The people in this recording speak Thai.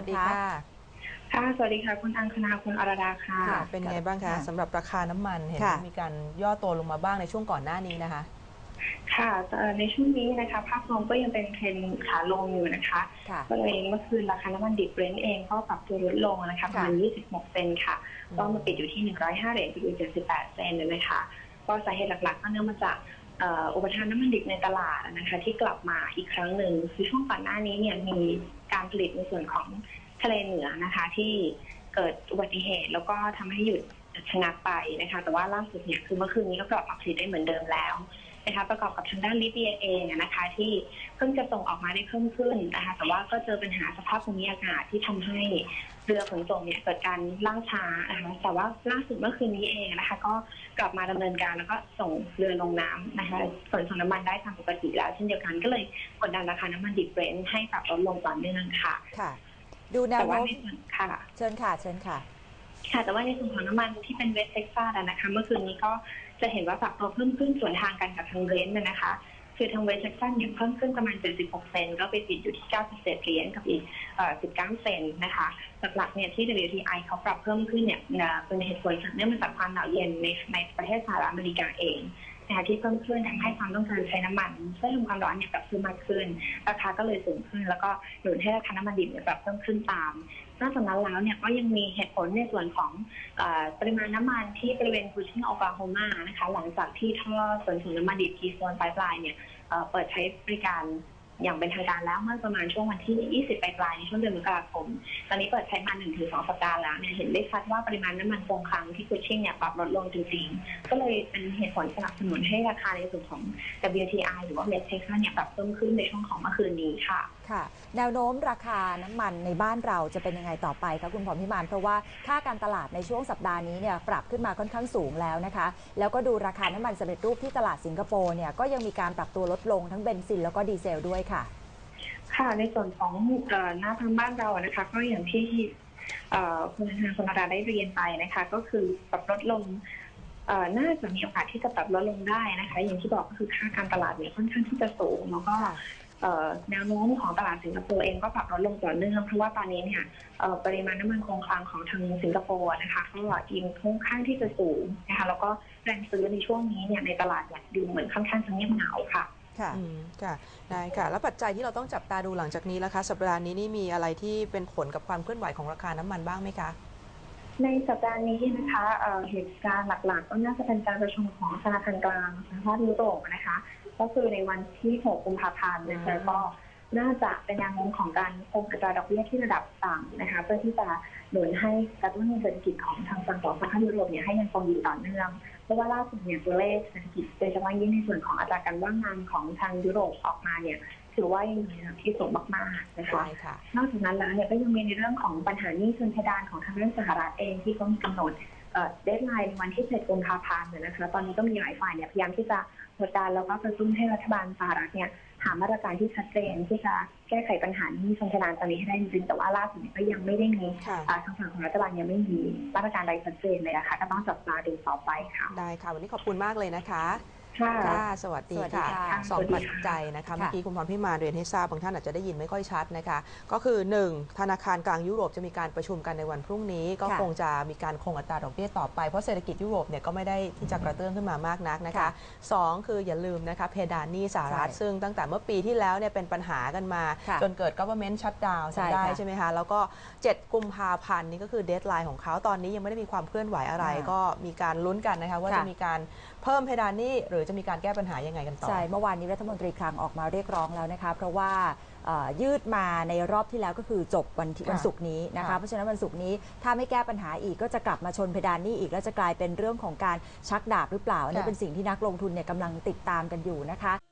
สวัสดีค่ะ คุณอังคณาคุณอรดาค่ะ ค่ะ เป็นไงบ้างคะค่ะสำหรับราคาน้ำมันเห็นค่ะ มีการย่อตัวลงมาบ้างในช่วงก่อนหน้านี้นะคะ ค่ะเอ่อในช่วงนี้นะคะ ภาพรวมก็ยังเป็นเทรนด์ขาลงอยู่นะคะ ค่ะ ก็เลยเมื่อคืนราคาน้ำมันดิบเบรนท์เองก็ปรับตัวลดลงนะคะประมาณ 26 เซนต์ค่ะอืมก็มาปิดอยู่ที่ 105เหรียญจุด78 เซนต์เลยนะคะ ก็สาเหตุหลักๆ ก็เนื่องมาจากเอ่ออุปทานน้ำมันดิบในตลาดนะคะ ที่กลับมาอีกครั้งหนึ่งคือช่วงก่อนหน้านี้เนี่ยมี การผลิตในส่วนของทะเลเหนือนะคะ ที่เกิดอุบัติเหตุแล้วก็ทำให้หยุดชะงักไปนะคะ แต่ว่าล่าสุดเนี่ยคือเมื่อคืนนี้ก็กลับมาผลิตได้เหมือนเดิมแล้ว นะคะประกอบกับทางด้านลิเบียเองอะนะคะที่เพิ่งจะส่งออกมาได้เพิ่มขึ้นนะคะแต่ว่าก็เจอปัญหาสภาพภูมิอากาศที่ทำให้เรือขนส่งเนี่ยเกิดการล่าช้านะคะแต่ว่าล่าสุดเมื่อคืนนี้เองนะคะ ก็กลับมาดำเนินการแล้วก็ส่งเรือลงน้ำนะคะขนส่งน้ำมันได้ตามปกติแล้วเช่นเดียวกันก็เลยกดดันราคาน้ำมันดิบเบรนท์ให้ปรับลดลงต่อเนื่องค่ะ ค่ะ ดูแนวแต่ว่าโน้มในส่วนค่ะ เชิญค่ะ เชิญค่ะ ค่ะแต่ว่าในส่วนของน้ำมันที่เป็นเวสเท็กซัสนะคะ เมื่อคืนนี้ก็จะเห็นว่าปรับตัวเพิ่มขึ้นส่วนทางกันกับทางเรนท์นะคะ คือทางเวสเท็กซัสเนี่ยเพิ่มขึ้นประมาณ 76 เซนก็ไปติดอยู่ที่ 97 เหรียญกับอีก 19 เซนนะคะหลักๆเนี่ยที่ WTI เขาปรับเพิ่มขึ้นเนี่ยเอ่อเป็นเหตุผลเนื่องมาจากความหนาวเย็นในในประเทศสหรัฐอเมริกาเอง นะคะที่เพิ่มขึ้นทำให้ความต้องการใช้น้ำมันเพื่อทำความร้อนเนี่ยปรับเพิ่มมากขึ้น ราคาก็เลยสูงขึ้น แล้วก็หนุนให้ราคาน้ำมันดิบเนี่ยปรับเพิ่มขึ้นตามนอกจากนั้นแล้วเนี่ยก็ยังมีเหตุผลในส่วนของอปริมาณน้ำมันที่บริเวณคูชิงโอกลาโฮมานะคะหลังจากที่ท่อขนส่งน้ำมันดิบกีโซนปลายปลายเนี่ยเปิดใช้บริการ อย่างเป็นทางการแล้วเมื่อประมาณช่วงวันที่ 20 ปลายๆในช่วงเดือนมกราคม ตอนนี้เปิดใช้มา1-2สัปดาห์แล้วเนี่ยเห็นได้ชัดว่าปริมาณน้ำมันคงคลังที่คูชิงเนี่ยปรับลดลงจริงๆ ก็เลยเป็นเหตุผลสนับสนุนให้ราคาในส่วนของ WTI หรือว่า West Texas เนี่ยปรับเพิ่มขึ้นในช่วงของเมื่อคืนนี้ค่ะ ค่ะ แนวโน้มราคาน้ำมันในบ้านเราจะเป็นยังไงต่อไปคะคุณผอมพิมานเพราะว่าค่าการตลาดในช่วงสัปดาห์นี้เนี่ยปรับขึ้นมาค่อนข้างสูงแล้วนะคะ แล้วก็ดูราคาน้ำมันสำเร็จรูปที่ตลาดสิงคโปร์เนี่ยก็ยังมีการปรับตัวลดลงทั้งเบนซินแล้วก็ดีเซลด้วยค่ะ ค่ะ ในส่วนของเอ่อหน้าทางบ้านเราอะนะคะ ก็อย่างที่เอ่อคุณธนาคุณราได้เรียนไปนะคะ ก็คือปรับลดลงเอ่อน่าจะมีโอกาสที่จะปรับลดลงได้นะคะ อย่างที่บอกก็คือค่าการตลาดเนี่ยค่อนข้างที่จะสูงแล้วก็เอ่อแนวโน้มของตลาดสิงคโปร์เองก็ปรับลดลงต่อเนื่องเพราะว่าตอนนี้เนี่ยเอ่อปริมาณน้ำมันคงคลังของทางสิงคโปร์นะคะก็ยังค่อนข้างที่จะสูงนะคะแล้วก็แรงซื้อในช่วงนี้เนี่ยในตลาดเนี่ยดูเหมือนค่อนข้างจะเงียบเหงาค่ะ ค่ะอืมค่ะได้ค่ะ แล้วปัจจัยที่เราต้องจับตาดูหลังจากนี้ล่ะคะ สัปดาห์นี้นี่มีอะไรที่เป็นผลกับความเคลื่อนไหวของราคาน้ำมันบ้างไหมคะ ในสัปดาห์นี้นะคะเอ่อเหตุการณ์หลักๆ ก็น่าจะเป็นการประชุมของธนาคารกลางสหภาพยุโรปนะคะ ก็คือในวันที่ 6 กุมภาพันธ์นะคะอืม ก็น่าจะเป็นแนวโน้มของการคงอัตราดอกเบี้ยที่ระดับต่ำนะคะ เพื่อที่จะหนุนให้กระตุ้นเศรษฐกิจของทางฝั่งของสหภาพยุโรปเนี่ยให้ยังคงอยู่ต่อเนื่องเพ ราะว่าล่าสุดเนี่ยตัวเลขเศรษฐกิจโดยเฉพาะยิ่งในส่วนของอัตราการว่างงานของทางยุโรปออกมาเนี่ยถือว่ายังอยู่ในระดับที่สูงมากๆนะคะใช่ค่ะนอกจากนั้นแล้วเนี่ยก็ยังมีในเรื่องของปัญหาหนี้เชิงเพดานของทางเรื่องสหรัฐเองที่ก็มีกำหนดเดทไลน์ในวันที่7กุมภาพันธ์นะคะตอนนี้ก็มีหลายฝ่ายเนี่ยพยายามที่จะกดดันแล้วก็กระตุ้นให้รัฐบาลสหรัฐเนี่ย หามาตรการที่ชัดเจนที่จะแก้ไขปัญหาหนี้เชิงเพดานตอนนี้ให้ได้จริงๆแต่ว่าล่าสุดเนี่ยก็ยังไม่ได้มีค่ะอ่าทางฝั่งของรัฐบาลยังไม่มีมาตรการใดชัดเจนเลยนะคะก็ต้องจับตาดูต่อไปค่ะได้ค่ะ วันนี้ขอบคุณมากเลยนะคะ ค่ะ ค่ะ สวัสดีสวัสดีค่ะค่ะสองสวัสดีปัจค่ะ จัยนะคะค่ะเมื่อกี้คุณพรพิมานเรียนให้ทราบบางท่านอาจจะได้ยินไม่ค่อยชัดนะคะ ก็คือ 1. ธนาคารกลางยุโรปจะมีการประชุมกันในวันพรุ่งนี้ ก็ค่ะคงจะมีการคงอัตราดอกเบี้ยต่อไปเพราะเศรษฐกิจยุโรปเนี่ยก็ไม่ได้ที่จะกระเตื้องขึ้นมามากนักนะคะ ค่ะ2 คืออย่าลืมนะคะเพดานหนี้สหรัฐใช่ซึ่งตั้งแต่เมื่อปีที่แล้วเนี่ยเป็นปัญหากันมา ค่ะจนเกิด government shutdown ใช่จำได้ค่ะใช่ไหมคะแล้วก็ 7 กุมภาพันธ์นี่ก็คือเดทไลน์ของเขาตอนนี้ยังไม่ได้มีความเคลื่อนไหวอะไร อ่าก็มีการลุ้นกันนะคะว่าค่ะ จะมีการ เพิ่มเพดานหนี้หรือจะมีการแก้ปัญหายังไงกันต่อ ใช่เมื่อวานนี้รัฐมนตรีคลังออกมาเรียกร้องแล้วนะคะ เพราะว่าเอ่อยืดมาในรอบที่แล้วก็คือจบวันที่ค่ะวันศุกร์นี้นะคะค่ะเพราะฉะนั้นวันศุกร์นี้ถ้าไม่แก้ปัญหาอีกก็จะกลับมาชนเพดานหนี้อีก แล้วจะกลายเป็นเรื่องของการชักดาบหรือเปล่าอันนี้ค่ะเป็นสิ่งที่นักลงทุนเนี่ยกำลังติดตามกันอยู่นะคะ